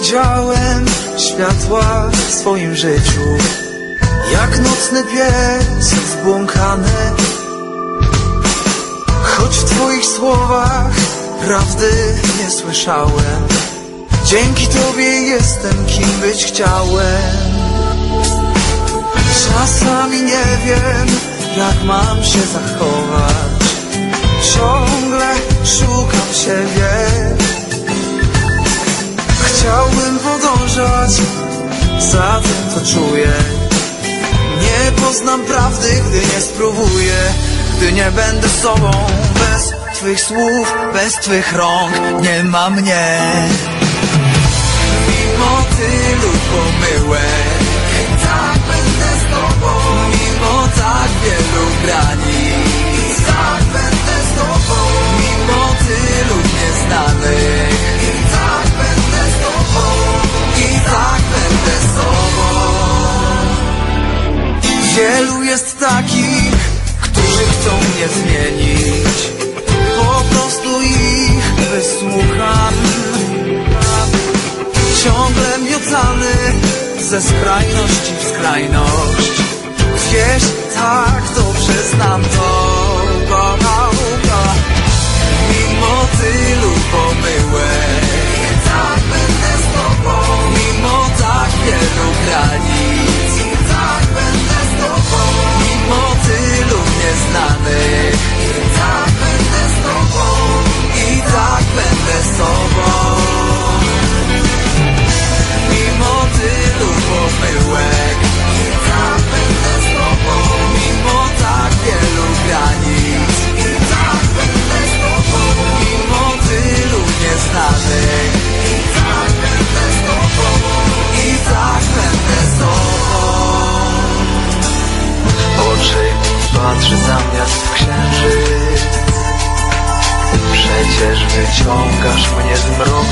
widziałem światła w swoim życiu. Jak nocny pies zbłąkany. Choć w twoich słowach prawdy nie słyszałem. Dzięki tobie jestem kim być chciałem. Czasami nie wiem jak mam się zachować. Ciągle szukam siebie za tym co czuję. Nie poznam prawdy gdy nie spróbuję. Gdy nie będę sobą bez twych słów, bez twych rąk Nie ma mnie. Mimo tylu pomyłek Wielu jest takich, którzy chcą mnie zmienić. Po prostu ich wysłucham. Ciągle miotany ze skrajności w skrajność. Wiesz, tak dobrze znam to. Mimo tylu pomyłek. Tak będę z tobą. Mimo tak wielu granic. Tak będę Mimo tylu nieznanych patrzy zamiast księżyc. Przecież wyciągasz mnie z mroku